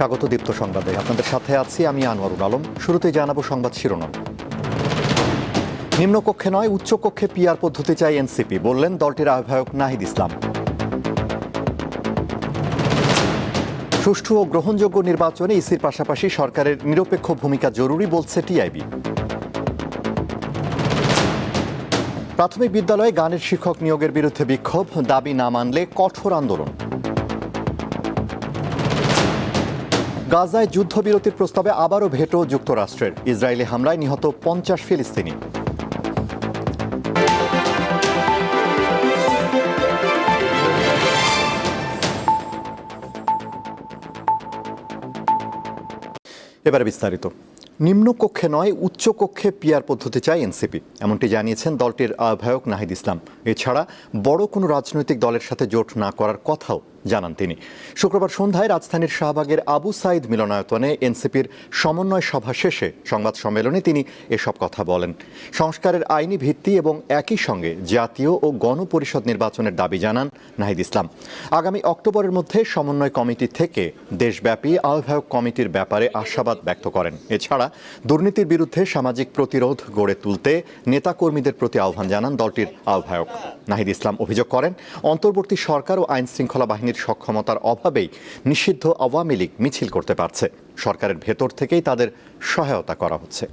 স্বাগত দীপ্ত সংবাদে। আপনাদের সাথে আছি আমি আনোয়ারুল আলম। শুরুতেই জানাব সংবাদ শিরোনাম। নিম্নকক্ষে নয়, উচ্চকক্ষে পিআর পদ্ধতি চাই এনসিপি, বললেন দলটির আহ্বায়ক নাহিদ ইসলাম। সুষ্ঠু ও গ্রহণযোগ্য নির্বাচনে ইসির পাশাপাশি সরকারের নিরপেক্ষ ভূমিকা জরুরি বলছে টিআইবি। প্রাথমিক বিদ্যালয়ে গানের শিক্ষক নিয়োগের বিরুদ্ধে বিক্ষোভ, দাবি না মানলে কঠোর আন্দোলন। গাজায় যুদ্ধবিরতির প্রস্তাবে আবারও ভেটো যুক্তরাষ্ট্রের। ইসরায়েলি হামলায় নিহত পঞ্চাশ ফিলিস্তিনি। এবারে বিস্তারিত। নিম্নকক্ষে নয় উচ্চকক্ষে পিয়ার পদ্ধতি চায় এনসিপি। এমনটি জানিয়েছেন দলটির আহ্বায়ক নাহিদ ইসলাম। এছাড়া বড় কোনো রাজনৈতিক দলের সাথে জোট না করার কথাও জানান তিনি। শুক্রবার সন্ধ্যায় রাজধানীর শাহবাগের আবু সাইদ মিলনায়তনে এনসিপির সমন্বয় সভা শেষে সংবাদ সম্মেলনে তিনি এসব কথা বলেন। সংস্কারের আইনি ভিত্তি এবং একই সঙ্গে জাতীয় ও গণপরিষদ নির্বাচনের দাবি জানান নাহিদ ইসলাম। আগামী অক্টোবরের মধ্যে সমন্বয় কমিটি থেকে দেশব্যাপী আহ্বায়ক কমিটির ব্যাপারে আশাবাদ ব্যক্ত করেন। এছাড়া দুর্নীতির বিরুদ্ধে সামাজিক প্রতিরোধ গড়ে তুলতে নেতাকর্মীদের প্রতি আহ্বান জানান দলটির আহ্বায়ক। নাহিদ ইসলাম অভিযোগ করেন, অন্তর্বর্তী সরকার ও আইন শৃঙ্খলা বাহিনীর সক্ষমতার অভাবেই নিষিদ্ধ আওয়ামী লীগ মিছিল করতে পারছে। সরকারের ভেতর থেকেই তাদের সহায়তা করা হচ্ছে।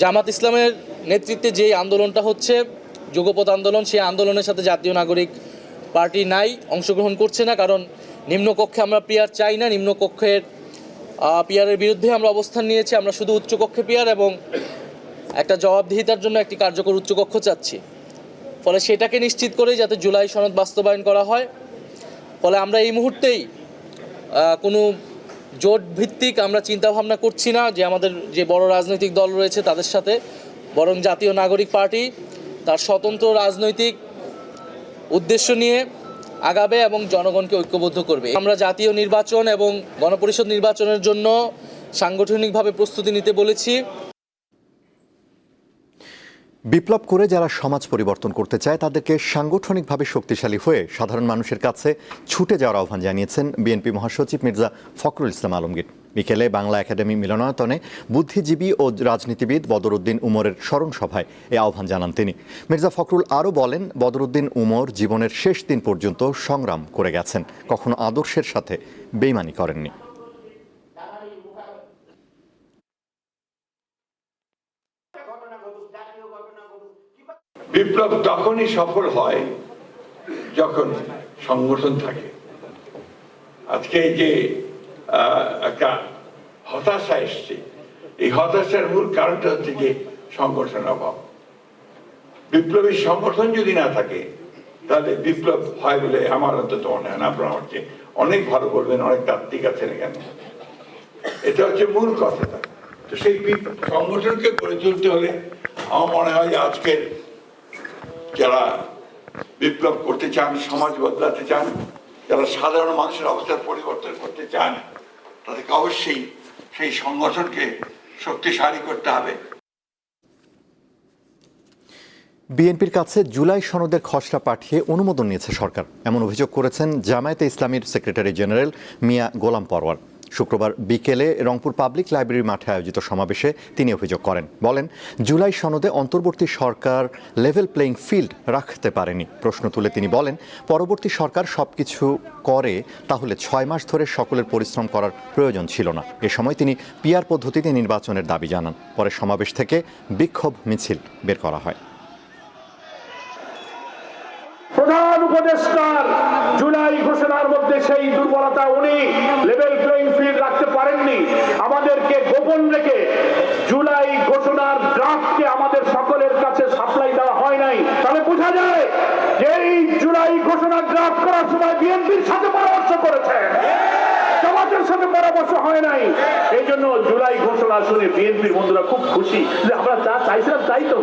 জামাত ইসলামের নেতৃত্বে যে আন্দোলনটা হচ্ছে যুগপথ আন্দোলন, সেই আন্দোলনের সাথে জাতীয় নাগরিক পার্টি নাই, অংশগ্রহণ করছে না, কারণ নিম্নকক্ষে আমরা পিয়ার চাই না, নিম্নকক্ষের পিয়ারের বিরুদ্ধে আমরা অবস্থান নিয়েছি, আমরা শুধু উচ্চকক্ষে পিয়ার এবং একটা জবাবদিহিতার জন্য একটি কার্যকর উচ্চকক্ষ চাচ্ছি। ফলে সেটাকে নিশ্চিত করেই যাতে জুলাই সনদ বাস্তবায়ন করা হয়। ফলে আমরা এই মুহূর্তেই কোনো জোট ভিত্তিক আমরা চিন্তা ভাবনা করছি না যে আমাদের যে বড় রাজনৈতিক দল রয়েছে তাদের সাথে, বরং জাতীয় নাগরিক পার্টি তার স্বতন্ত্র রাজনৈতিক উদ্দেশ্য নিয়ে আগাবে এবং জনগণকে ঐক্যবদ্ধ করবে। আমরা জাতীয় নির্বাচন এবং গণপরিষদ নির্বাচনের জন্য সাংগঠনিকভাবে প্রস্তুতি নিতে বলেছি। বিপ্লব করে যারা সমাজ পরিবর্তন করতে চায়, তাদেরকে সাংগঠনিকভাবে শক্তিশালী হয়ে সাধারণ মানুষের কাছে ছুটে যাওয়ার আহ্বান জানিয়েছেন বিএনপি মহাসচিব মির্জা ফখরুল ইসলাম আলমগীর। বিকেলে বাংলা একাডেমি মিলনায়তনে বুদ্ধিজীবী ও রাজনীতিবিদ বদরুদ্দিন উমরের স্মরণ সভায় এ আহ্বান জানান তিনি। মির্জা ফখরুল আরও বলেন, বদরুদ্দিন উমর জীবনের শেষ দিন পর্যন্ত সংগ্রাম করে গেছেন, কখনো আদর্শের সাথে বেইমানি করেননি। বিপ্লব তখনই সফল হয় যখন সংগঠন থাকে। আজকে যে একটা হতাশা এসছে। এই হতাশার মূল কারণটা হচ্ছে যে সংগঠন অভাব। বিপ্লবী সংগঠন যদি না থাকে, তাহলে বিপ্লব হয় বলে আমার অন্তত মনে হয় না, আপনার চেয়ে অনেক ভালো বলবেন, অনেক তাত্ত্বিক আছেন এখানে। এটা হচ্ছে মূল কথাটা। তো সেই সংগঠনকে গড়ে তুলতে হলে আমার মনে হয় আজকের যারা বিপ্লব করতে চান, সমাজ বদলাতে চান, যারা সাধারণ মানুষের অবস্থার পরিবর্তন করতে চান, তাদেরকে অবশ্যই সেই সংগঠনকে শক্তিশালী করতে হবে। বিএনপির কাছে জুলাই সনদের খসড়া পাঠিয়ে অনুমোদন নিয়েছে সরকার। এমন অভিযোগ করেছেন জামায়াতে ইসলামীর সেক্রেটারি জেনারেল মিয়া গোলাম পরওয়ার। শুক্রবার বিকেলে রংপুর পাবলিক লাইব্রেরি মাঠে আয়োজিত সমাবেশে তিনি অভিযোগ করেন। বলেন, জুলাই সনদে অন্তর্বর্তী সরকার লেভেল প্লেইং ফিল্ড রাখতে পারেনি। প্রশ্ন তুলে তিনি বলেন, পরবর্তী সরকার সবকিছু করে তাহলে ছয় মাস ধরে সকলের পরিশ্রম করার প্রয়োজন ছিল না। এ সময় তিনি পিয়ার পদ্ধতিতে নির্বাচনের দাবি জানান। পরে সমাবেশ থেকে বিক্ষোভ মিছিল বের করা হয়। প্রধান উপদেষ্টার জুলাই ঘোষণার মধ্যে সেই দুর্বলতা উনি লেভেল প্লেইং ফিল্ড রাখতে পারেননি। আমাদেরকে গোপন রেখে জুলাই ঘোষণার ড্রাফটকে আমাদের সকলের কাছে সাপ্লাই দেওয়া হয় নাই। তাহলে বোঝা যায় যে এই জুলাই ঘোষণার ড্রাফট করার সময় বিএনপির সাথে পরামর্শ করেছে। জামাতের সাথে পরামর্শ হয় নাই। এই জন্য জুলাই ঘোষণা শুনে বিএনপির বন্ধুরা খুব খুশি যে আমরা যা চাইছিলাম তাই তো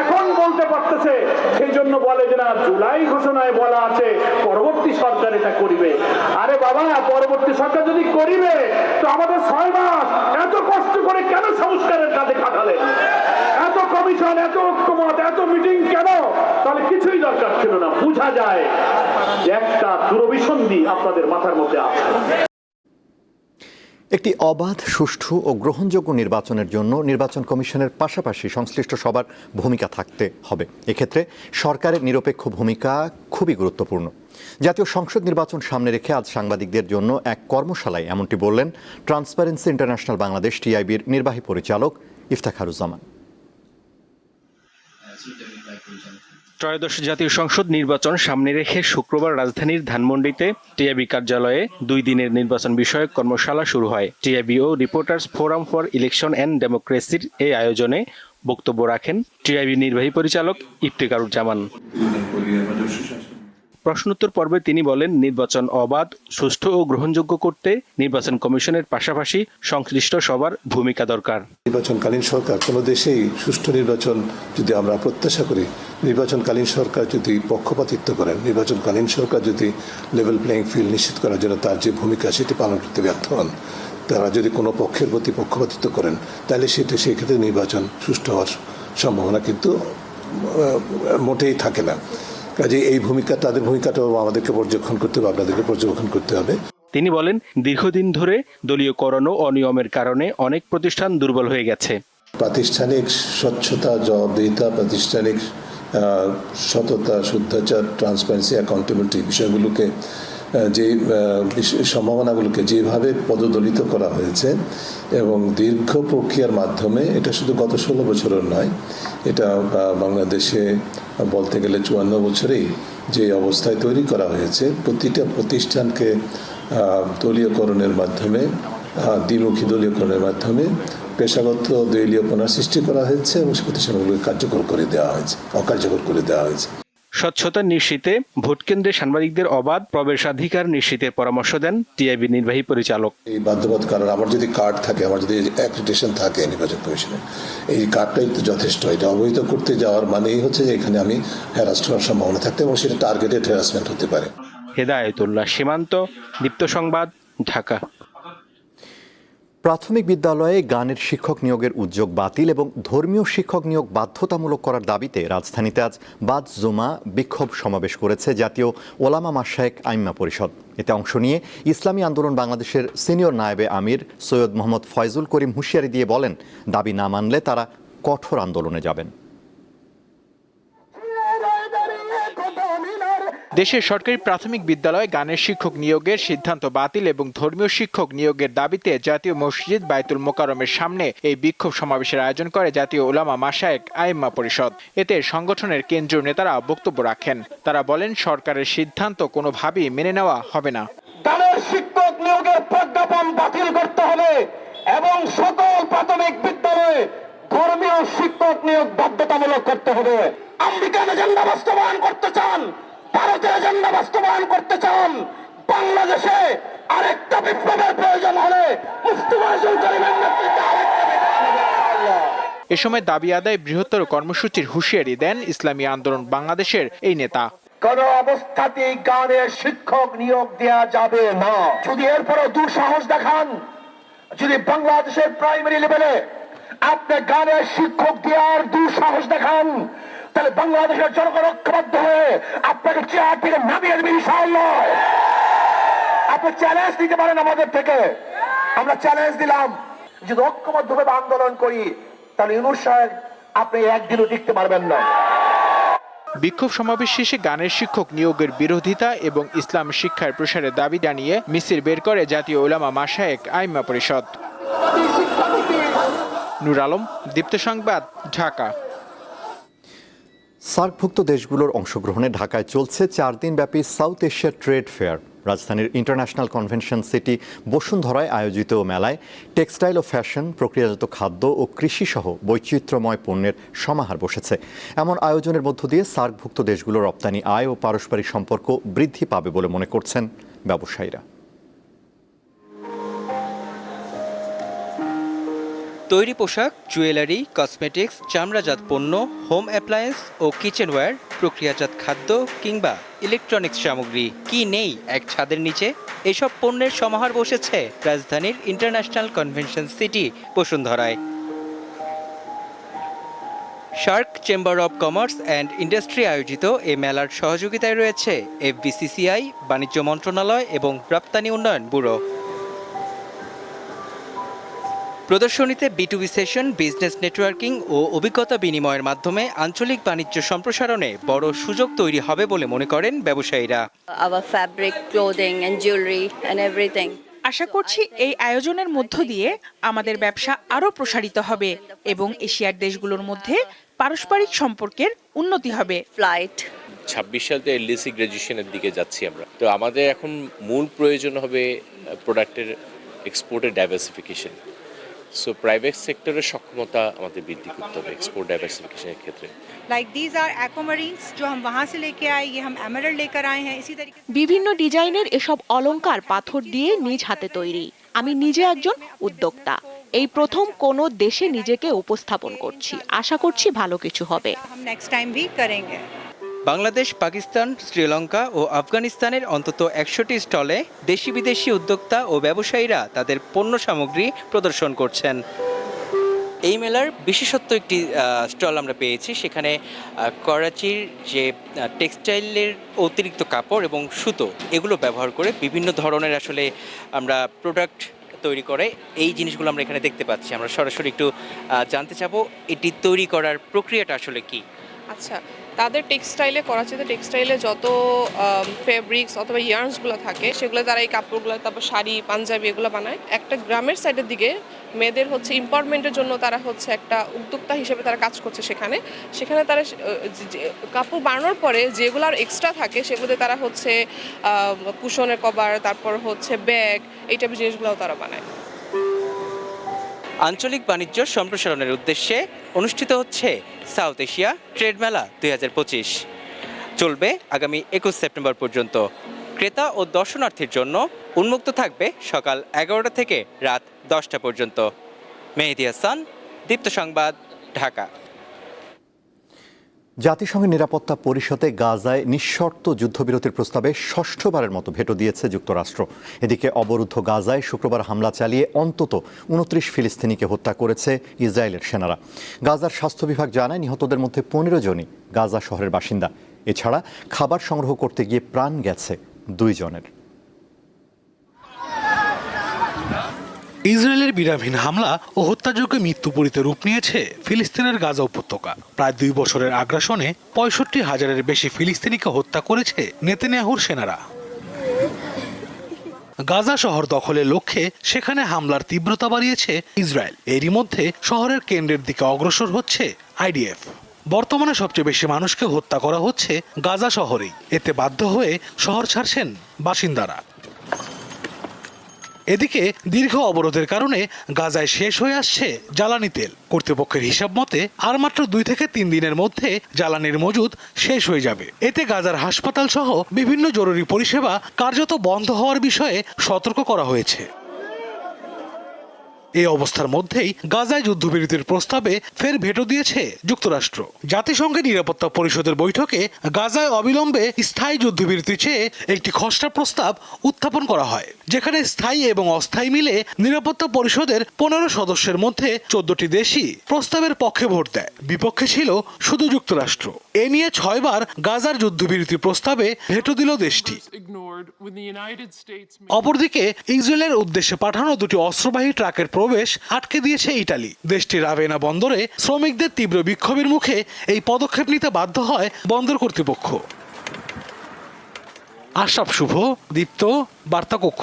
এখন বলতে পারতেছে, সেই জন্য বলে যে না, জুলাই ঘোষণায় বলা আছে, পরবর্তী সরকার এটা করিবে। আরে বাবা, পরবর্তী সরকার যদি করিবে, তো আমাদের ছয় মাস এত কষ্ট করে কেন সংস্কারের কাজে কাটালে এত কমিশন, এত ঐক্যমত, এত মিটিং কেন? তাহলে কিছুই দরকার ছিল না, বোঝা যায় একটা দূরভিসন্ধি আপনাদের মাথার মধ্যে আছে। একটি অবাধ, সুষ্ঠু ও গ্রহণযোগ্য নির্বাচনের জন্য নির্বাচন কমিশনের পাশাপাশি সংশ্লিষ্ট সবার ভূমিকা থাকতে হবে। এক্ষেত্রে সরকারের নিরপেক্ষ ভূমিকা খুবই গুরুত্বপূর্ণ। জাতীয় সংসদ নির্বাচন সামনে রেখে আজ সাংবাদিকদের জন্য এক কর্মশালায় এমনটি বললেন ট্রান্সপারেন্সি ইন্টারন্যাশনাল বাংলাদেশ টিআইবির নির্বাহী পরিচালক ইফতেখারুজ্জামান। ত্রয়োদশ জাতীয় সংসদ নির্বাচন সামনে রেখে শুক্রবার রাজধানীর ধানমন্ডিতে টিআইবি কার্যালয়ে দুই দিনের নির্বাচন বিষয়ক কর্মশালা শুরু হয়। TIB O reporters forum for election and ডেমোক্রেসির এই আয়োজনে বক্তব্য রাখেন টিআইবি নির্বাহী পরিচালক ইফতেকারুজ্জামান প্রশ্নোত্তর পর্বে তিনি বলেন, নির্বাচন অবাধ, সুষ্ঠু ও গ্রহণযোগ্য করতে নির্বাচন কমিশনের পাশাপাশি সংশ্লিষ্ট সবার ভূমিকা দরকার। নির্বাচনকালীন সরকার, কোনো দেশেই সুষ্ঠু নির্বাচন যদি আমরা প্রত্যাশা করি, নির্বাচনকালীন সরকার যদি পক্ষপাতিত্ব করেন, নির্বাচনকালীন সরকার যদি লেভেল প্লেয়িং ফিল্ড নিশ্চিত করার জন্য তার যে ভূমিকা সেটি পালন করতে ব্যর্থ হন, তারা যদি কোনো পক্ষের প্রতি পক্ষপাতিত্ব করেন, তাহলে সেটি সেই ক্ষেত্রে নির্বাচন সুষ্ঠু হওয়ার সম্ভাবনা কিন্তু মোটেই থাকে না। কাজে এই ভূমিকা তাদের ভূমিকাটাও আমাদেরকে পর্যবেক্ষণ করতে হবে আপনাদেরকে পর্যবেক্ষণ করতে হবে। তিনি বলেন দীর্ঘদিন ধরে দলীয়করণ ও অনিয়মের কারণে অনেক প্রতিষ্ঠান দুর্বল হয়ে গেছে। প্রাতিষ্ঠানিক স্বচ্ছতা জবাবদিহিতা প্রাতিষ্ঠানিক সততা শুদ্ধাচার ট্রান্সপারেন্সি অ্যাকাউন্টেবিলিটি বিষয়গুলোকে যে সম্ভাবনাগুলোকে যেভাবে পদদলিত করা হয়েছে এবং দীর্ঘ প্রক্রিয়ার মাধ্যমে, এটা শুধু গত ষোলো বছরের নয়, এটা বাংলাদেশে বলতে গেলে চুয়ান্ন বছরেই যে অবস্থায় তৈরি করা হয়েছে, প্রতিটা প্রতিষ্ঠানকে দলীয়করণের মাধ্যমে দ্বিমুখী দলীয়করণের মাধ্যমে পেশাগত দলীয়পনা সৃষ্টি করা হয়েছে এবং সে প্রতিষ্ঠানগুলোকে কার্যকর করে দেওয়া হয়েছে, অকার্যকর করে দেওয়া হয়েছে। স্বচ্ছতা নিশ্চিতে ভোটকেন্দ্রে সাংবাদিকদের অবাধ প্রবেশাধিকার নিশ্চিতের পরামর্শ দেন টিআইবি নির্বাহী পরিচালক। এই বাধ্যবাধ কারণ আমার যদি কার্ড থাকে আমার যদি অ্যাক্রিটেশন থাকে নির্বাচন কমিশনে এই কার্ডটাই তো যথেষ্ট। এটা অবহিত করতে যাওয়ার মানেই হচ্ছে যে এখানে আমি হ্যারাস্ট হওয়ার সম্ভাবনা থাকতে এবং সেটা টার্গেটেড হ্যারাসমেন্ট হতে পারে। হেদায়েতুল্লাহ সীমান্ত দীপ্ত সংবাদ ঢাকা। প্রাথমিক বিদ্যালয়ে গানের শিক্ষক নিয়োগের উদ্যোগ বাতিল এবং ধর্মীয় শিক্ষক নিয়োগ বাধ্যতামূলক করার দাবিতে রাজধানীতে আজ বাদ জুমা বিক্ষোভ সমাবেশ করেছে জাতীয় ওলামা মাসায়েক আইম্মা পরিষদ। এতে অংশ নিয়ে ইসলামী আন্দোলন বাংলাদেশের সিনিয়র নায়েবে আমির সৈয়দ মোহাম্মদ ফয়জুল করিম হুঁশিয়ারি দিয়ে বলেন, দাবি না মানলে তারা কঠোর আন্দোলনে যাবেন। দেশের সরকারি প্রাথমিক বিদ্যালয়ে গানের শিক্ষক নিয়োগের সিদ্ধান্ত বাতিল এবং ধর্মীয় শিক্ষক নিয়োগের দাবিতে জাতীয় মসজিদ বায়তুল মোকারমের সামনে এই বিক্ষোভ সমাবেশের আয়োজন করে জাতীয় ওলামা মাসায়েক আইম্মা পরিষদ। এতে সংগঠনের কেন্দ্রীয় নেতারা বক্তব্য রাখেন। তারা বলেন, সরকারের সিদ্ধান্ত কোনোভাবেই মেনে নেওয়া হবে না। গানের শিক্ষক নিয়োগের প্রজ্ঞাপন বাতিল করতে হবে এবং সকল প্রাথমিক বিদ্যালয়ে ধর্মীয় শিক্ষক নিয়োগ বাধ্যতামূলক করতে হবে। আমেরিকান এজেন্ডা বাস্তবায়ন করতে চান। ভারতের এজেন্ডা বাস্তবায়ন করতে চান বাংলাদেশে আরেকটা বিপ্লবের প্রয়োজন হলে করিমের নেতৃত্বে। এ সময় দাবি আদায় বৃহত্তর কর্মসূচির হুঁশিয়ারি দেন ইসলামী আন্দোলন বাংলাদেশের এই নেতা কোন অবস্থাতেই গানের শিক্ষক নিয়োগ দেয়া যাবে না যদি এরপরও দুঃসাহস দেখান যদি বাংলাদেশের প্রাইমারি লেভেলে আপনি গানের শিক্ষক দেওয়ার দুঃসাহস দেখান তাহলে বাংলাদেশের জনগণ ঐক্যবদ্ধ হয়ে আপনাকে চেয়ার থেকে নামিয়ে দেবে ইনশাআল্লাহ। আপনি চ্যালেঞ্জ দিতে পারেন আমাদের থেকে। আমরা চ্যালেঞ্জ দিলাম। যদি ঐক্যবদ্ধভাবে আন্দোলন করি তাহলে ইউনুস সাহেব আপনি একদিনও টিকতে পারবেন না। বিক্ষোভ সমাবেশ শেষে গানের শিক্ষক নিয়োগের বিরোধিতা এবং ইসলাম শিক্ষার প্রসারের দাবি জানিয়ে মিছিল বের করে জাতীয় ওলামা মাসায়েক আইম্মা পরিষদ। নুর আলম দীপ্ত সংবাদ ঢাকা। সার্কভুক্ত দেশগুলোর অংশগ্রহণে ঢাকায় চলছে চার দিনব্যাপী সাউথ এশিয়া ট্রেড ফেয়ার। রাজধানীর ইন্টারন্যাশনাল কনভেনশন সিটি বসুন্ধরায় আয়োজিত মেলায় টেক্সটাইল ও ফ্যাশন, প্রক্রিয়াজাত খাদ্য ও কৃষিসহ বৈচিত্র্যময় পণ্যের সমাহার বসেছে। এমন আয়োজনের মধ্য দিয়ে সার্কভুক্ত দেশগুলোর রপ্তানি আয় ও পারস্পরিক সম্পর্ক বৃদ্ধি পাবে বলে মনে করছেন ব্যবসায়ীরা। তৈরি পোশাক, জুয়েলারি, কসমেটিক্স, চামড়াজাত পণ্য, হোম অ্যাপ্লায়েন্স ও কিচেনওয়্যার, প্রক্রিয়াজাত খাদ্য কিংবা ইলেকট্রনিক্স সামগ্রী। কি নেই এক ছাদের নিচে? এসব পণ্যের সমাহার বসেছে রাজধানীর international convention city বসুন্ধরায়। SAARC chamber of commerce and industry আয়োজিত এ মেলার সহযোগিতায় রয়েছে এফবিসিসিআই, বাণিজ্য মন্ত্রণালয় এবং রপ্তানি উন্নয়ন ব্যুরো। প্রদর্শনীতে B to B session business networking ও অভিজ্ঞতা বিনিময়ের মাধ্যমে আঞ্চলিক বাণিজ্য সম্প্রসারণে বড় সুযোগ তৈরি হবে বলে মনে করেন ব্যবসায়ীরা। Our fabric, clothing, and jewelry, and everything. আশা করছি এই আয়োজনের মধ্য দিয়ে আমাদের ব্যবসা আরও প্রসারিত হবে এবং এশিয়ার দেশগুলোর মধ্যে পারস্পরিক সম্পর্কের উন্নতি হবে। ফ্লাইট ছাব্বিশ সালতে এলডিসি গ্র্যাজুয়েশনের দিকে যাচ্ছি আমরা। তো আমাদের এখন মূল প্রয়োজন হবে প্রোডাক্টের এক্সপোর্টের ডাইভার্সিফিকেশন সো প্রাইভেট সেক্টরের সক্ষমতা আমাদের বৃদ্ধি করতে হবে এক্সপোর্ট ডাইভার্সিফিকেশনের ক্ষেত্রে लाइक दीज आर एक्वामरीन्स जो हम वहाँ से लेके आए ये हम एमरल्ड लेकर आए हैं इसी तरीके বিভিন্ন ডিজাইনের এসব অলংকার পাথর দিয়ে নিজ হাতে তৈরি আমি নিজে একজন উদ্যোক্তা এই প্রথম কোনো দেশে নিজেকে উপস্থাপন করছি আশা করছি ভালো কিছু হবে हम नेक्स्ट टाइम भी करेंगे বাংলাদেশ, পাকিস্তান, শ্রীলঙ্কা ও আফগানিস্তানের অন্তত একশোটি স্টলে দেশি বিদেশি উদ্যোক্তা ও ব্যবসায়ীরা তাদের পণ্য সামগ্রী প্রদর্শন করছেন। এই মেলার বিশেষত্ব একটি স্টল আমরা পেয়েছি। সেখানে করাচির যে টেক্সটাইলের অতিরিক্ত কাপড় এবং সুতো, এগুলো ব্যবহার করে বিভিন্ন ধরনের আসলে আমরা প্রোডাক্ট তৈরি করে। এই জিনিসগুলো আমরা এখানে দেখতে পাচ্ছি। আমরা সরাসরি একটু জানতে চাবো, এটি তৈরি করার প্রক্রিয়াটা আসলে কি? আচ্ছা তাদের টেক্সটাইলে করাচিতে টেক্সটাইলে যত ফেব্রিক্স অথবা ইয়ার্নসগুলো থাকে, সেগুলো তারা এই কাপড়গুলো, তারপর শাড়ি, পাঞ্জাবি এগুলো বানায়। একটা গ্রামের সাইডের দিকে মেয়েদের হচ্ছে এম্পাওয়ারমেন্টের জন্য তারা হচ্ছে একটা উদ্যোক্তা হিসেবে তারা কাজ করছে সেখানে। সেখানে তারা কাপড় বানানোর পরে যেগুলো আর এক্সট্রা থাকে, সেগুলোতে তারা হচ্ছে কুশনের কভার, তারপর হচ্ছে ব্যাগ এই টাইপের জিনিসগুলোও তারা বানায়। আঞ্চলিক বাণিজ্য সম্প্রসারণের উদ্দেশ্যে অনুষ্ঠিত হচ্ছে সাউথ এশিয়া ট্রেড মেলা দুই হাজার পঁচিশ। চলবে আগামী একুশ সেপ্টেম্বর পর্যন্ত। ক্রেতা ও দর্শনার্থীর জন্য উন্মুক্ত থাকবে সকাল এগারোটা থেকে রাত দশটা পর্যন্ত। মেহেদি হাসান, দীপ্ত সংবাদ, ঢাকা। জাতিসংঘের নিরাপত্তা পরিষদে গাজায় নিঃশর্ত যুদ্ধবিরতির প্রস্তাবে ষষ্ঠবারের মতো ভেটো দিয়েছে যুক্তরাষ্ট্র। এদিকে অবরুদ্ধ গাজায় শুক্রবার হামলা চালিয়ে অন্তত উনত্রিশ ফিলিস্তিনিকে হত্যা করেছে ইসরায়েলের সেনারা। গাজার স্বাস্থ্য বিভাগ জানায়, নিহতদের মধ্যে পনেরো জনই গাজা শহরের বাসিন্দা। এছাড়া খাবার সংগ্রহ করতে গিয়ে প্রাণ গেছে দুইজনের ইসরায়েলের বিরামহীন হামলা ও হত্যাযোগ্য মৃত্যুপুরীতে রূপ নিয়েছে ফিলিস্তিনের গাজা উপত্যকা। প্রায় দুই বছরের আগ্রাসনে পঁয়ষট্টি হাজারের বেশি ফিলিস্তিনিকে হত্যা করেছে নেতেনিয়াহুর সেনারা। গাজা শহর দখলের লক্ষ্যে সেখানে হামলার তীব্রতা বাড়িয়েছে ইসরায়েল। এরই মধ্যে শহরের কেন্দ্রের দিকে অগ্রসর হচ্ছে আইডিএফ। বর্তমানে সবচেয়ে বেশি মানুষকে হত্যা করা হচ্ছে গাজা শহরেই। এতে বাধ্য হয়ে শহর ছাড়ছেন বাসিন্দারা। এদিকে দীর্ঘ অবরোধের কারণে গাজায় শেষ হয়ে আসছে জ্বালানি তেল। কর্তৃপক্ষের হিসাব মতে, আর মাত্র দুই থেকে তিন দিনের মধ্যে জ্বালানির মজুদ শেষ হয়ে যাবে। এতে গাজার হাসপাতাল সহ বিভিন্ন জরুরি পরিষেবা কার্যত বন্ধ হওয়ার বিষয়ে সতর্ক করা হয়েছে। এই অবস্থার মধ্যেই গাজায় যুদ্ধবিরতির প্রস্তাবে ফের ভেটো দিয়েছে যুক্তরাষ্ট্র। জাতিসংঘের নিরাপত্তা পরিষদের বৈঠকে গাজায় অবিলম্বে স্থায়ী যুদ্ধবিরতি চেয়ে একটি খসড়া প্রস্তাব উত্থাপন করা হয় যেখানে স্থায়ী এবং অস্থায়ী মিলে নিরাপত্তা পরিষদের পনেরো সদস্যের মধ্যে চোদ্দটি দেশই প্রস্তাবের পক্ষে ভোট দেয়। বিপক্ষে ছিল শুধু যুক্তরাষ্ট্র। এ নিয়ে ছয়বার গাজার যুদ্ধবিরতি প্রস্তাবে ভেটো দিল দেশটি। অপরদিকে ইসরায়েলের উদ্দেশ্যে পাঠানো দুটি অস্ত্রবাহী ট্রাকের প্রবেশ আটকে দিয়েছে ইটালি। দেশটির রাভেনা বন্দরে শ্রমিকদের তীব্র বিক্ষোভের মুখে এই পদক্ষেপ নিতে বাধ্য হয় বন্দর কর্তৃপক্ষ। আশরাফ শুভ, দীপ্ত, বার্তা কক্ষ।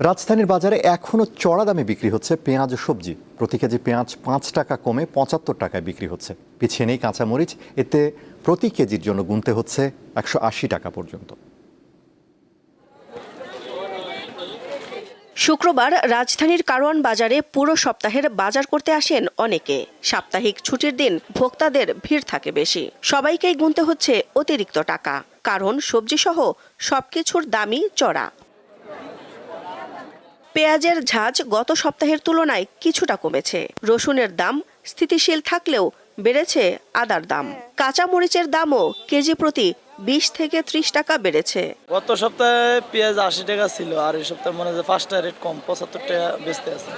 রাজধানীর বাজারে এখনও চড়া দামে বিক্রি হচ্ছে পেঁয়াজ ও সবজি। প্রতি কেজি পেঁয়াজ পাঁচ টাকা কমে পঁচাত্তর টাকায় বিক্রি হচ্ছে। পিছিয়ে নেই কাঁচামরিচ, এতে প্রতি কেজির জন্য গুনতে হচ্ছে একশো আশি টাকা পর্যন্ত। শুক্রবার রাজধানীর কারওয়ান বাজারে পুরো সপ্তাহের বাজার করতে আসেন অনেকে। সাপ্তাহিক ছুটির দিন ভোক্তাদের ভিড় থাকে বেশি। সবাইকেই গুনতে হচ্ছে অতিরিক্ত টাকা। কারণ সবজি সহ সবকিছুর দামই চড়া। পেঁয়াজের ঝাঁজ গত সপ্তাহের তুলনায় কিছুটা কমেছে। রসুনের দাম স্থিতিশীল থাকলেও বেড়েছে আদার দাম। কাঁচা মরিচের দামও কেজি প্রতি বিশ থেকে ত্রিশ টাকা বেড়েছে। গত সপ্তাহে পেঁয়াজ আশি টাকা ছিল আর এই সপ্তাহে মনে হয় যে পাঁচটা রেট কম পঁচাত্তর টাকা বেচতে আছে।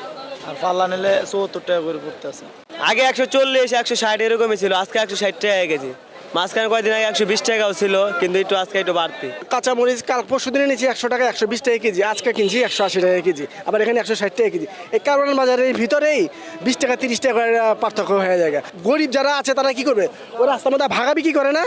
আর পাল্লা নিলে চুয়াত্তর টাকা করে পড়তে আছে। আগে একশো চল্লিশ একশো ষাট এরকমই ছিল আজকে একশো ষাট টাকা কেজি। মাঝখানে কয়েকদিন আগে একশো বিশ টাকাও ছিল কিন্তু একটু আজকে একটু বাড়তি। কাঁচা মরিচ কাল পরশু দিনে নিয়েছি একশো টাকা একশো বিশ টাকা কেজি আজকে কিনছি একশো আশি টাকা কেজি আবার এখানে একশো ষাট টাকা কেজি। এই কারণ বাজারের ভিতরেই বিশ টাকা তিরিশ টাকা করে পার্থক্য হয়ে যায়। গরিব যারা আছে তারা কি করবে? ওই রাস্তার মধ্যে ভাগা বিক্রি করে না?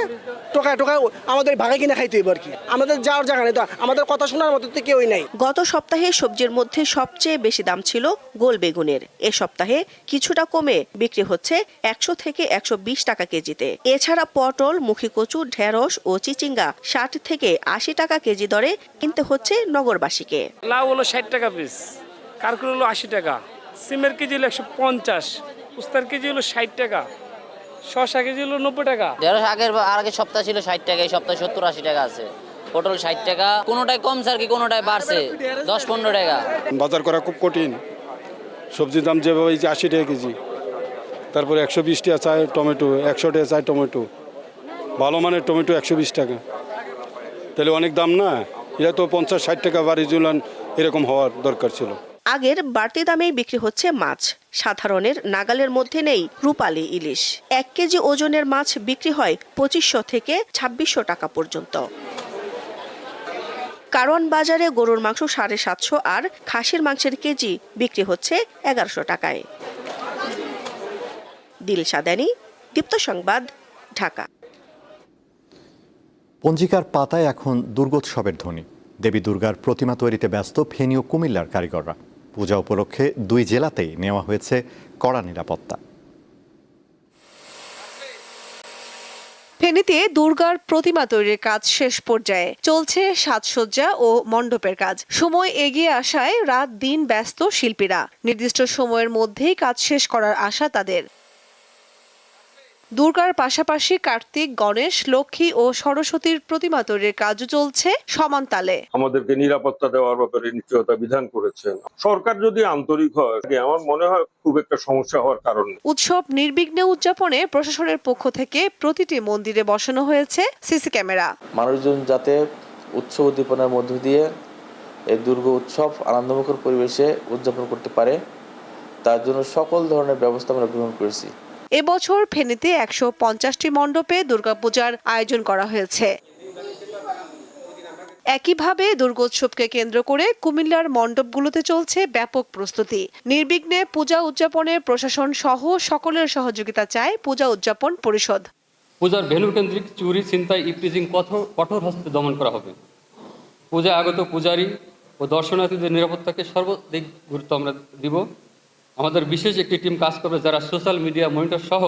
টোকায় টোকায় আমাদের ভাগা কিনে খাইতে হইব আর কি। আমাদের যাওয়ার জায়গা নেই তো আমাদের কথা শোনার মতো তো কেউই নাই। গত সপ্তাহে সবজির মধ্যে সবচেয়ে বেশি দাম ছিল গোল বেগুনের। এ সপ্তাহে কিছুটা কমে বিক্রি হচ্ছে একশো থেকে একশো বিশ টাকা কেজিতে। এছাড়া পটল মুখী কচু ঢেঁড়স ও চিচিঙ্গা ষাট থেকে আশি টাকা কেজি দরে কিনতে হচ্ছে নগরবাসীকে। লাউ হলো ষাট টাকা পিস কারকুল হলো আশি টাকা সিমের কেজি হলো একশো পঞ্চাশ উস্তার কেজি হলো ষাট টাকা শশা কেজি হলো নব্বই টাকা। ঢেঁড়স আগের আর আগের সপ্তাহ ছিল ষাট টাকা এই সপ্তাহে সত্তর আশি টাকা আছে। পটল ষাট টাকা কোনোটাই কমছে আর কি কোনোটাই বাড়ছে? দশ পনেরো টাকা। বাজার করা খুব কঠিন। সবজির দাম যেভাবে আশি টাকা কেজি তারপরে একশো বিশ টাকা চায় টমেটো একশো টাকা চায় টমেটো। ভালো মানের টমেটো একশো বিশ টাকা। তাহলে অনেক দাম না? এটা তো পঞ্চাশ ষাট টাকা বাড়ি জুলান এরকম হওয়ার দরকার ছিল। আগের বাড়তি দামেই বিক্রি হচ্ছে মাছ। সাধারণের নাগালের মধ্যে নেই রূপালী ইলিশ। এক কেজি ওজনের মাছ বিক্রি হয় পঁচিশশো থেকে ছাব্বিশশো টাকা পর্যন্ত। কারণ বাজারে গরুর মাংস সাড়ে সাতশো আর খাসির মাংসের কেজি বিক্রি হচ্ছে এগারোশো টাকায়। দিলশাদানি দীপ্ত সংবাদ, ঢাকা। পঞ্জিকার পাতায় এখন দুর্গোৎসবের ধ্বনি। দেবী দুর্গার প্রতিমা তৈরিতে ব্যস্ত ফেনী ও কুমিল্লার কারিগররা। পূজা উপলক্ষে দুই জেলাতেই নেওয়া হয়েছে কড়া নিরাপত্তা। ফেনীতে দুর্গার প্রতিমা তৈরির কাজ শেষ পর্যায়ে চলছে সাজসজ্জা ও মণ্ডপের কাজ। সময় এগিয়ে আসায় রাত দিন ব্যস্ত শিল্পীরা। নির্দিষ্ট সময়ের মধ্যেই কাজ শেষ করার আশা তাদের। দুর্গার পাশাপাশি কার্তিক গণেশ লক্ষ্মী ও সরস্বতীর প্রতিমা তৈরির কাজও চলছে সমান তালে। আমাদেরকে নিরাপত্তা দেওয়ার ব্যাপারে নিশ্চয়তা বিধান করেছেন। সরকার যদি আন্তরিক হয় আমার মনে হয় খুব একটা সমস্যা হওয়ার কারণ উৎসব নির্বিঘ্নে উদযাপনে প্রশাসনের পক্ষ থেকে প্রতিটি মন্দিরে বসানো হয়েছে সিসি ক্যামেরা। মানুষজন যাতে উৎসব উদ্দীপনার মধ্য দিয়ে এই দুর্গ উৎসব আনন্দমুখর পরিবেশে উদযাপন করতে পারে তার জন্য সকল ধরনের ব্যবস্থা আমরা গ্রহণ করেছি। এবছর ফেনীতে একশো পঞ্চাশটি মণ্ডপে দুর্গাপূজার আয়োজন করা হয়েছে। একইভাবে দুর্গোৎসবকে কেন্দ্র করে কুমিল্লার মণ্ডপগুলোতে চলছে ব্যাপক প্রস্তুতি। নির্বিঘ্নে পূজা উদযাপনে প্রশাসন সহ সকলের সহযোগিতা চায় পূজা উদযাপন পরিষদ। পূজার ভ্যালু কেন্দ্রিক চুরি চিন্তায় ইপটিজিং কঠোর হস্তে দমন করা হবে। পূজা আগত পূজারী ও দর্শনার্থীদের নিরাপত্তাকে সর্বাধিক গুরুত্ব আমরা দিব। আমাদের বিশেষ একটি টিম কাজ করবে যারা সোশ্যাল মিডিয়া মনিটর সহ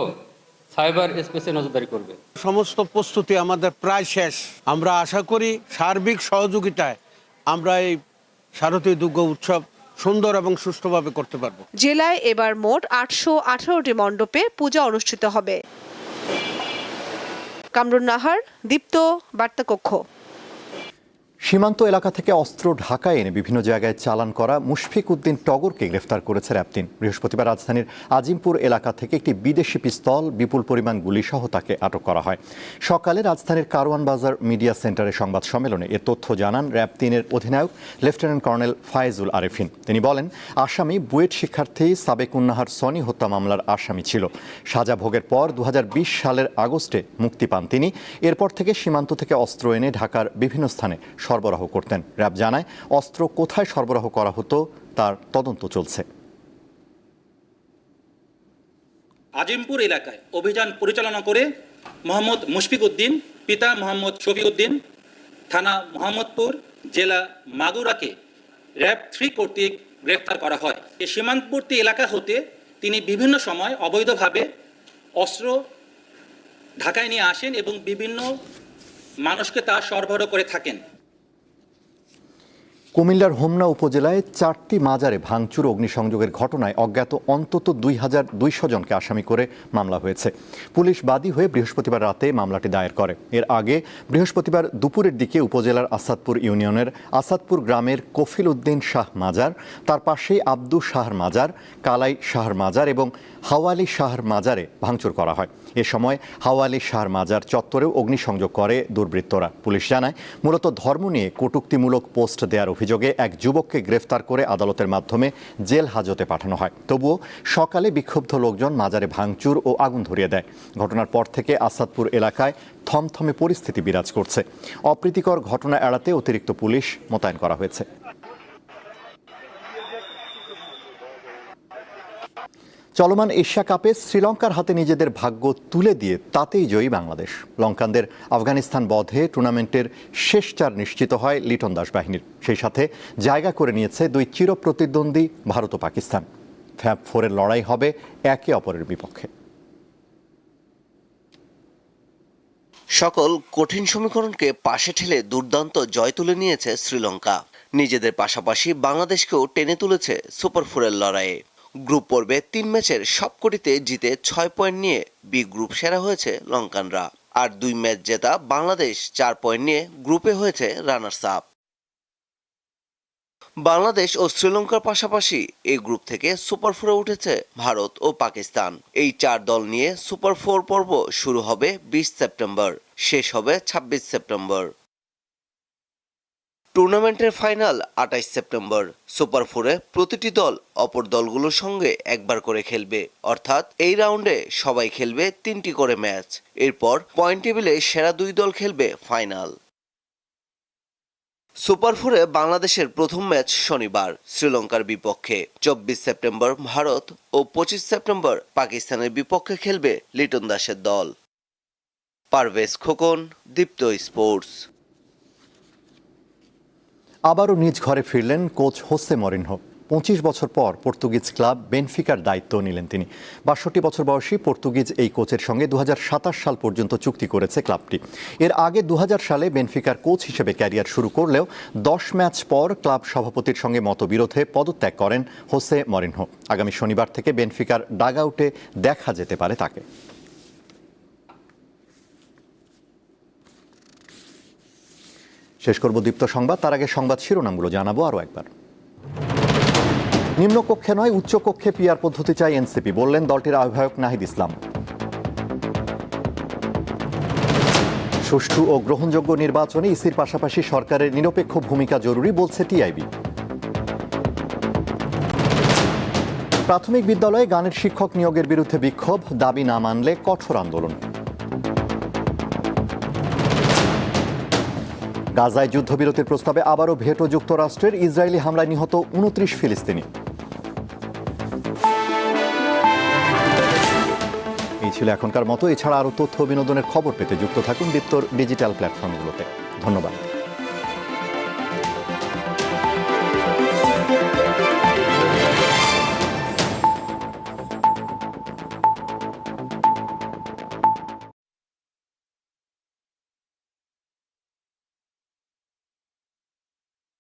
সাইবার স্পেসে নজরদারি করবে। সমস্ত প্রস্তুতি আমাদের প্রায় শেষ। আমরা আশা করি সার্বিক সহযোগিতায় আমরা এই শারদীয় দুর্গ উৎসব সুন্দর এবং সুষ্ঠুভাবে করতে পারব। জেলায় এবার মোট আটশো আঠারোটি মণ্ডপে পূজা অনুষ্ঠিত হবে। কামরুন নাহার দীপ্ত বার্তা কক্ষ সীমান্ত এলাকা থেকে অস্ত্র ঢাকায় এনে বিভিন্ন জায়গায় চালান করা মুশফিক উদ্দিন টগরকে গ্রেফতার করেছে র্যাবতিন বৃহস্পতিবার রাজধানীর আজিমপুর এলাকা থেকে একটি বিদেশি পিস্তল, বিপুল পরিমাণ গুলিসহ তাকে আটক করা হয়। সকালে রাজধানীর কারওয়ান বাজার মিডিয়া সেন্টারে সংবাদ সম্মেলনে এ তথ্য জানান র্যাব তিনের অধিনায়ক লেফটেন্যান্ট কর্নেল ফায়েজুল আরেফিন। তিনি বলেন, আসামি বুয়েট শিক্ষার্থী সাবেক উন্নাহার সনি হত্যা মামলার আসামি ছিল। সাজা ভোগের পর দু হাজার বিশ সালের আগস্টে মুক্তি পান তিনি। এরপর থেকে সীমান্ত থেকে অস্ত্র এনে ঢাকার বিভিন্ন স্থানে সরবরাহ করতেন। র্যাব জানায়, অস্ত্র কোথায় সরবরাহ করা হতো তার তদন্ত চলছে। আজিমপুর এলাকায় অভিযান পরিচালনা করে মোহাম্মদ মুশফিক উদ্দিন পিতা মোহাম্মদ শফিক উদ্দিন থানা মোহাম্মদপুর, জেলা মাগুরাকে র্যাব থ্রি কর্তৃক গ্রেফতার করা হয়। এই সীমান্তবর্তী এলাকা হতে তিনি বিভিন্ন সময় অবৈধভাবে অস্ত্র ঢাকায় নিয়ে আসেন এবং বিভিন্ন মানুষকে তা সরবরাহ করে থাকেন। কুমিল্লার হোমনা উপজেলায় চারটি মাজারে ভাঙচুর, অগ্নিসংযোগের ঘটনায় অজ্ঞাত অন্তত দুই হাজার দুইশো জনকে আসামি করে মামলা হয়েছে। পুলিশ বাদী হয়ে বৃহস্পতিবার রাতে মামলাটি দায়ের করে। এর আগে বৃহস্পতিবার দুপুরের দিকে উপজেলার আসাদপুর ইউনিয়নের আসাদপুর গ্রামের কফিল উদ্দিন শাহ মাজার, তার পাশেই আব্দু শাহর মাজার, কালাই শাহর মাজার এবং হাওয়ালি শাহর মাজারে ভাঙচুর করা হয়। এ সময় হাওয়ালি শাহর মাজার চত্বরেও অগ্নিসংযোগ করে দুর্বৃত্তরা। পুলিশ জানায়, মূলত ধর্ম নিয়ে কটুক্তিমূলক পোস্ট দেওয়ার অভিযোগ অভিযোগে এক যুবককে গ্রেফতার করে আদালতের মাধ্যমে জেল হাজতে পাঠানো হয়। তবুও সকালে বিক্ষুব্ধ লোকজন মাজারে ভাঙচুর ও আগুন ধরিয়ে দেয়। ঘটনার পর থেকে আসাদপুর এলাকায় থমথমে পরিস্থিতি বিরাজ করছে। অপ্রীতিকর ঘটনা এড়াতে অতিরিক্ত পুলিশ মোতায়েন করা হয়েছে। চলমান এশিয়া কাপে শ্রীলঙ্কার হাতে নিজেদের ভাগ্য তুলে দিয়ে তাতেই জয়ী বাংলাদেশ। লঙ্কানদের আফগানিস্তান বধে টুর্নামেন্টের শেষ চার নিশ্চিত হয় লিটন দাস বাহিনীর। সেই সাথে জায়গা করে নিয়েছে দুই চির প্রতিদ্বন্দ্বী ভারত ও পাকিস্তান। ফ্যাব ফোরের লড়াই হবে একে অপরের বিপক্ষে। সকল কঠিন সমীকরণকে পাশে ঠেলে দুর্দান্ত জয় তুলে নিয়েছে শ্রীলঙ্কা। নিজেদের পাশাপাশি বাংলাদেশকেও টেনে তুলেছে সুপার ফোরের লড়াইয়ে। গ্রুপ পর্বে তিন ম্যাচের সবকটিতে জিতে ছয় পয়েন্ট নিয়ে বি গ্রুপ সেরা হয়েছে লঙ্কানরা। আর দুই ম্যাচ জেতা বাংলাদেশ, চার পয়েন্ট নিয়ে গ্রুপে হয়েছে রানার্স আপ বাংলাদেশ ও শ্রীলঙ্কার পাশাপাশি এই গ্রুপ থেকে সুপার ফোরে উঠেছে ভারত ও পাকিস্তান। এই চার দল নিয়ে সুপার ফোর পর্ব শুরু হবে বিশ সেপ্টেম্বর, শেষ হবে ছাব্বিশ সেপ্টেম্বর। টুর্নামেন্টের ফাইনাল আঠাইশ সেপ্টেম্বর। সুপার ফোরে প্রতিটি দল অপর দলগুলোর সঙ্গে একবার করে খেলবে। অর্থাৎ এই রাউন্ডে সবাই খেলবে তিনটি করে ম্যাচ। এরপর পয়েন্ট টেবিলে সেরা দুই দল খেলবে ফাইনাল। সুপার ফোরে বাংলাদেশের প্রথম ম্যাচ শনিবার, শ্রীলঙ্কার বিপক্ষে। চব্বিশ সেপ্টেম্বর ভারত ও পঁচিশ সেপ্টেম্বর পাকিস্তানের বিপক্ষে খেলবে লিটন দাসের দল। পারভেজ খোকন, দীপ্ত স্পোর্টস। আবারও নিজ ঘরে ফিরলেন কোচ হোসে মরিনহো। পঁচিশ বছর পর পর্তুগিজ ক্লাব বেনফিকার দায়িত্ব নিলেন তিনি। বাষট্টি বছর বয়সী পর্তুগিজ এই কোচের সঙ্গে দু হাজার সাতাশ সাল পর্যন্ত চুক্তি করেছে ক্লাবটি। এর আগে দু হাজার সালে বেনফিকার কোচ হিসেবে ক্যারিয়ার শুরু করলেও দশ ম্যাচ পর ক্লাব সভাপতির সঙ্গে মতবিরোধে পদত্যাগ করেন হোসে মরিনহো। আগামী শনিবার থেকে বেনফিকার ডাগ আউটে দেখা যেতে পারে তাকে। শেষ করব দীপ্ত সংবাদ। তার আগে সংবাদ শিরোনামগুলো জানাব আরও একবার। নিম্নকক্ষে নয়, উচ্চকক্ষে পিয়ার পদ্ধতি চাই এনসিপি, বললেন দলটির আহ্বায়ক নাহিদ ইসলাম। সুষ্ঠু ও গ্রহণযোগ্য নির্বাচনে ইসির পাশাপাশি সরকারের নিরপেক্ষ ভূমিকা জরুরি, বলছে টিআইবি। প্রাথমিক বিদ্যালয়ে গানের শিক্ষক নিয়োগের বিরুদ্ধে বিক্ষোভ, দাবি না মানলে কঠোর আন্দোলন। গাজায় যুদ্ধবিরতির প্রস্তাবে আবারও ভেটো যুক্তরাষ্ট্রের ইসরায়েলি হামলায় নিহত উনত্রিশ ফিলিস্তিনি। এই ছিল এখনকার মতো। এছাড়া আরও তথ্য বিনোদনের খবর পেতে যুক্ত থাকুন দীপ্তর ডিজিটাল প্ল্যাটফর্মগুলোতে। ধন্যবাদ।